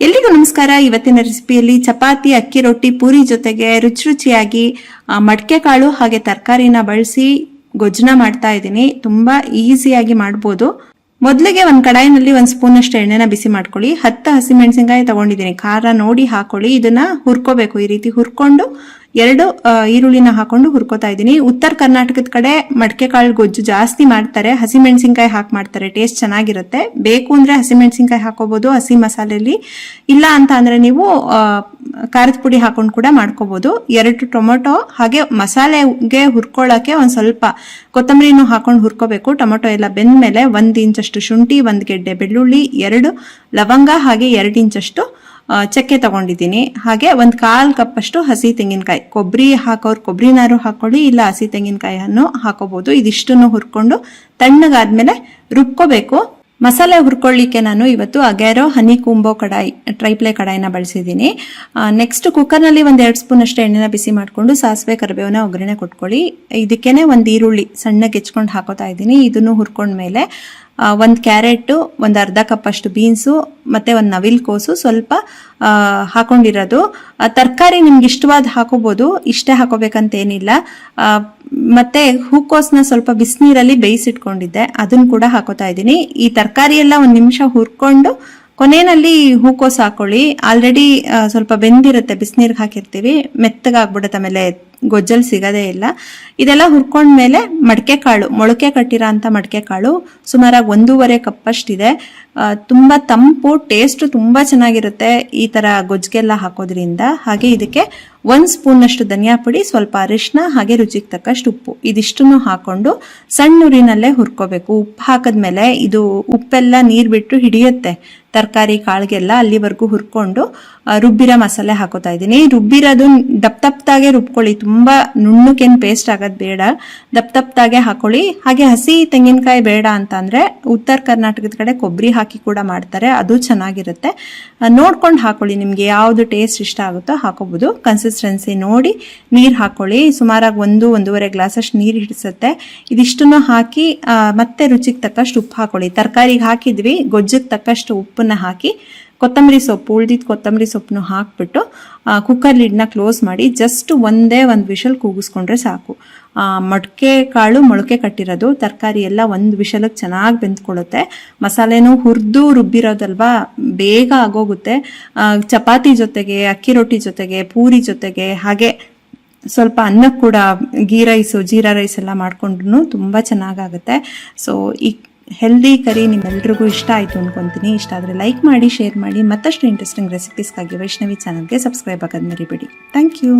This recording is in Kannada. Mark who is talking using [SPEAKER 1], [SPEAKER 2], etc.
[SPEAKER 1] ಎಲ್ರಿಗೂ ನಮಸ್ಕಾರ. ಇವತ್ತಿನ ರೆಸಿಪಿಯಲ್ಲಿ ಚಪಾತಿ, ಅಕ್ಕಿ ರೊಟ್ಟಿ, ಪೂರಿ ಜೊತೆಗೆ ರುಚಿ ರುಚಿಯಾಗಿ ಮಡಕೆ ಕಾಳು ಹಾಗೆ ತರಕಾರಿನ ಬಳಸಿ ಗೊಜ್ಜನ ಮಾಡ್ತಾ ಇದ್ದೀನಿ. ತುಂಬಾ ಈಸಿಯಾಗಿ ಮಾಡ್ಬೋದು. ಮೊದಲಿಗೆ ಒಂದು ಕಡಾಯಿನಲ್ಲಿ ಒಂದು ಸ್ಪೂನ್ ಅಷ್ಟು ಎಣ್ಣೆನ ಬಿಸಿ ಮಾಡ್ಕೊಳ್ಳಿ. ಹತ್ತು ಹಸಿಮೆಣಸಿನಕಾಯಿ ತಗೊಂಡಿದ್ದೀನಿ. ಖಾರ ನೋಡಿ ಹಾಕೊಳ್ಳಿ. ಇದನ್ನ ಹುರ್ಕೋಬೇಕು. ಈ ರೀತಿ ಹುರ್ಕೊಂಡು ಎರಡು ಈರುಳ್ಳಿನ ಹಾಕೊಂಡು ಹುರ್ಕೋತಾ ಇದ್ದೀನಿ. ಉತ್ತರ ಕರ್ನಾಟಕದ ಕಡೆ ಮಡಕೆ ಕಾಳು ಗೊಜ್ಜು ಜಾಸ್ತಿ ಮಾಡ್ತಾರೆ. ಹಸಿಮೆಣಸಿನ್ಕಾಯಿ ಹಾಕಿ ಮಾಡ್ತಾರೆ. ಟೇಸ್ಟ್ ಚೆನ್ನಾಗಿರುತ್ತೆ. ಬೇಕು ಅಂದ್ರೆ ಹಸಿಮೆಣಸಿನ್ಕಾಯಿ ಹಾಕೋಬಹುದು ಹಸಿ ಮಸಾಲೆಯಲ್ಲಿ. ಇಲ್ಲ ಅಂತ ಅಂದ್ರೆ ನೀವು ಖಾರದ ಪುಡಿ ಹಾಕೊಂಡು ಕೂಡ ಮಾಡ್ಕೋಬಹುದು ಎರಡು ಟೊಮೊಟೊ, ಹಾಗೆ ಮಸಾಲೆಗೆ ಹುರ್ಕೊಳ್ಳೋಕೆ ಒಂದು ಸ್ವಲ್ಪ ಕೊತ್ತಂಬರಿನೂ ಹಾಕೊಂಡು ಹುರ್ಕೋಬೇಕು. ಟೊಮೊಟೊ ಎಲ್ಲ ಬೆಂದ್ಮೇಲೆ ಒಂದು ಇಂಚಷ್ಟು ಶುಂಠಿ, ಒಂದು ಗೆಡ್ಡೆ ಬೆಳ್ಳುಳ್ಳಿ, ಎರಡು ಲವಂಗ, ಹಾಗೆ ಎರಡು ಇಂಚಷ್ಟು ಚಕ್ಕೆ ತಗೊಂಡಿದ್ದೀನಿ. ಹಾಗೆ ಒಂದು ಕಾಲ್ ಕಪ್ಪಷ್ಟು ಹಸಿ ತೆಂಗಿನಕಾಯಿ ಕೊಬ್ಬರಿ ಹಾಕೋರು ಕೊಬ್ಬರಿನಾರು ಹಾಕೊಳ್ಳಿ, ಇಲ್ಲ ಹಸಿ ತೆಂಗಿನಕಾಯಿಯನ್ನು ಹಾಕೋಬಹುದು ಇದಿಷ್ಟನ್ನು ಹುರ್ಕೊಂಡು ತಣ್ಣಗಾದ್ಮೇಲೆ ರುಬ್ಕೋಬೇಕು. ಮಸಾಲೆ ಹುರ್ಕೊಳ್ಳಿಕ್ಕೆ ನಾನು ಇವತ್ತು ಅಗ್ಯಾರೋ ಹನಿ ಕುಂಬೋ ಕಡಾಯಿ ಟ್ರೈಪ್ಲೆ ಕಡಾಯಿನ ಬಳಸಿದ್ದೀನಿ. ನೆಕ್ಸ್ಟ್ ಕುಕ್ಕರ್ನಲ್ಲಿ ಒಂದು ಎರಡು ಸ್ಪೂನ್ ಅಷ್ಟು ಎಣ್ಣೆನ ಬಿಸಿ ಮಾಡಿಕೊಂಡು ಸಾಸಿವೆ, ಕರಿಬೇವನ, ಒಗ್ಗರಣೆ ಕೊಟ್ಕೊಳ್ಳಿ. ಇದಕ್ಕೇನೆ ಒಂದು ಈರುಳ್ಳಿ ಸಣ್ಣಗೆ ಹೆಚ್ಕೊಂಡು ಹಾಕೋತಾ ಇದ್ದೀನಿ. ಇದನ್ನು ಹುರ್ಕೊಂಡ್ಮೇಲೆ ಒಂದು ಕ್ಯಾರೆಟು ಒಂದು ಅರ್ಧ ಕಪ್ ಅಷ್ಟು ಬೀನ್ಸು ಮತ್ತೆ ಒಂದು ನವಿಲ್ ಕೋಸು ಸ್ವಲ್ಪ ಹಾಕೊಂಡಿರೋದು. ತರಕಾರಿ ನಿಮ್ಗೆ ಇಷ್ಟವಾದ ಹಾಕೋಬಹುದು ಇಷ್ಟೇ ಹಾಕೋಬೇಕಂತ ಏನಿಲ್ಲ ಮತ್ತೆ ಹೂಕೋಸ್ನ ಸ್ವಲ್ಪ ಬಿಸಿನೀರಲ್ಲಿ ಬೇಯಿಸಿಟ್ಕೊಂಡಿದ್ದೆ. ಅದನ್ನ ಕೂಡ ಹಾಕೋತಾ ಇದ್ದೀನಿ. ಈ ತರಕಾರಿ ಎಲ್ಲ ಒಂದು ನಿಮಿಷ ಹುರ್ಕೊಂಡು ಕೊನೆಯಲ್ಲಿ ಹೂಕೋಸು ಹಾಕೊಳ್ಳಿ. ಆಲ್ರೆಡಿ ಸ್ವಲ್ಪ ಬೆಂದಿರುತ್ತೆ. ಬಿಸಿನೀರಿಗೆ ಹಾಕಿರ್ತೀವಿ. ಮೆತ್ತಗಾಗ್ಬಿಡುತ್ತೆ. ಆಮೇಲೆ ಗೊಜ್ಜಲ್ ಸಿಗೋದೇ ಇಲ್ಲ. ಇದೆಲ್ಲ ಹುರ್ಕೊಂಡ್ಮೇಲೆ ಮಡಕೆ ಕಾಳು ಮೊಳಕೆ ಕಟ್ಟಿರೋ ಅಂತ ಮಡಕೆ ಕಾಳು ಸುಮಾರಾಗಿ ಒಂದೂವರೆ ಕಪ್ಪಷ್ಟಿದೆ. ತುಂಬಾ ತಂಪು ಟೇಸ್ಟ್ ತುಂಬಾ ಚೆನ್ನಾಗಿರುತ್ತೆ ಈ ತರ ಗೊಜ್ಜಿಗೆಲ್ಲ ಹಾಕೋದ್ರಿಂದ. ಹಾಗೆ ಇದಕ್ಕೆ ಒಂದ್ ಸ್ಪೂನ್ ಅಷ್ಟು ಧನಿಯಾ ಪುಡಿ, ಸ್ವಲ್ಪ ಅರಿಶಿನ ಹಾಗೆ ರುಚಿಗೆ ತಕ್ಕಷ್ಟು ಉಪ್ಪು. ಇದಿಷ್ಟನ್ನು ಹಾಕೊಂಡು ಸಣ್ಣ ಉರಿನಲ್ಲೇ ಹುರ್ಕೋಬೇಕು. ಉಪ್ಪು ಹಾಕಿದ್ಮೇಲೆ ಇದು ಉಪ್ಪೆಲ್ಲ ನೀರ್ ಬಿಟ್ಟು ಹಿಡಿಯುತ್ತೆ. ತರಕಾರಿ ಕಾಳಿಗೆಲ್ಲ ಅಲ್ಲಿವರೆಗೂ ಹುರ್ಕೊಂಡು ರುಬ್ಬಿರೋ ಮಸಾಲೆ ಹಾಕೋತಾ ಇದ್ದೀನಿ. ರುಬ್ಬಿರೋದು ದಪ್ಪ ದಪ್ಪದಾಗೆ ರುಬ್ಕೊಳ್ಳಿ. ತುಂಬಾ ನುಣ್ಣಕ್ಕೇನು ಪೇಸ್ಟ್ ಆಗೋದು ಬೇಡ. ದಪ್ಪ ದಪ್ಪದಾಗೆ ಹಾಕೊಳ್ಳಿ. ಹಾಗೆ ಹಸಿ ತೆಂಗಿನಕಾಯಿ ಬೇಡ ಅಂತ ಅಂದ್ರೆ ಉತ್ತರ ಕರ್ನಾಟಕದ ಕಡೆ ಕೊಬ್ಬರಿ ಕೂಡ ಮಾಡ್ತಾರೆ, ಅದು ಚೆನ್ನಾಗಿರುತ್ತೆ. ನೋಡ್ಕೊಂಡು ಹಾಕೊಳ್ಳಿ, ನಿಮಗೆ ಯಾವುದು ಟೇಸ್ಟ್ ಇಷ್ಟ ಆಗುತ್ತೋ ಹಾಕೋಬಹುದು ಕನ್ಸಿಸ್ಟೆನ್ಸಿ ನೋಡಿ ನೀರು ಹಾಕೊಳ್ಳಿ. ಸುಮಾರಾಗಿ ಒಂದು, ಒಂದೂವರೆ ಗ್ಲಾಸ್ ಅಷ್ಟು ನೀರು ಹಿಡಿಸುತ್ತೆ. ಇದಿಷ್ಟನ್ನು ಹಾಕಿ ಮತ್ತೆ ರುಚಿಗೆ ತಕ್ಕಷ್ಟು ಉಪ್ಪು ಹಾಕೊಳ್ಳಿ. ತರಕಾರಿಗೆ ಹಾಕಿದ್ವಿ ಗೊಜ್ಜಕ್ಕೆ ತಕ್ಕಷ್ಟು ಉಪ್ಪನ್ನು ಹಾಕಿ ಕೊತ್ತಂಬರಿ ಸೊಪ್ಪು ಉಳ್ದಿದ್ದ ಕೊತ್ತಂಬರಿ ಸೊಪ್ಪನ್ನು ಹಾಕ್ಬಿಟ್ಟು ಕುಕ್ಕರ್ ಲಿಡ್ನ ಕ್ಲೋಸ್ ಮಾಡಿ ಜಸ್ಟ್ ಒಂದೇ ಒಂದು ವಿಷಲ್ ಕೂಗಿಸ್ಕೊಂಡ್ರೆ ಸಾಕು. ಮಡಕೆ ಕಾಳು ಮೊಳಕೆ ಕಟ್ಟಿರೋದು, ತರಕಾರಿ ಎಲ್ಲ ಒಂದು ವಿಷಲಕ್ಕೆ ಚೆನ್ನಾಗಿ ಬೆಂದ್ಕೊಳ್ಳುತ್ತೆ. ಮಸಾಲೆನೂ ಹುರಿದು ರುಬ್ಬಿರೋದಲ್ವಾ, ಬೇಗ ಆಗೋಗುತ್ತೆ. ಚಪಾತಿ ಜೊತೆಗೆ, ಅಕ್ಕಿ ರೊಟ್ಟಿ ಜೊತೆಗೆ, ಪೂರಿ ಜೊತೆಗೆ, ಹಾಗೆ ಸ್ವಲ್ಪ ಅನ್ನಕ್ಕೆ ಕೂಡ ಗೀ ರೈಸು, ಜೀರಾ ರೈಸ್ ಎಲ್ಲ ಮಾಡ್ಕೊಂಡ್ರು ತುಂಬ ಚೆನ್ನಾಗಾಗುತ್ತೆ. ಸೊ ಈ ಹೆಲ್ದಿ ಕರಿ ನಿಮ್ಮೆಲ್ರಿಗೂ ಇಷ್ಟ ಆಯಿತು ಅನ್ಕೊಂತೀನಿ. ಇಷ್ಟ ಆದರೆ ಲೈಕ್ ಮಾಡಿ ಶೇರ್ ಮಾಡಿ, ಮತ್ತಷ್ಟು ಇಂಟ್ರೆಸ್ಟಿಂಗ್ ರೆಸಿಪೀಸ್ಗಾಗಿ ವೈಷ್ಣವಿ ಚಾನಲ್ಗೆ ಸಬ್ಸ್ಕ್ರೈಬ್ ಆಗೋದು ಮರಿಬೇಡಿ. Thank you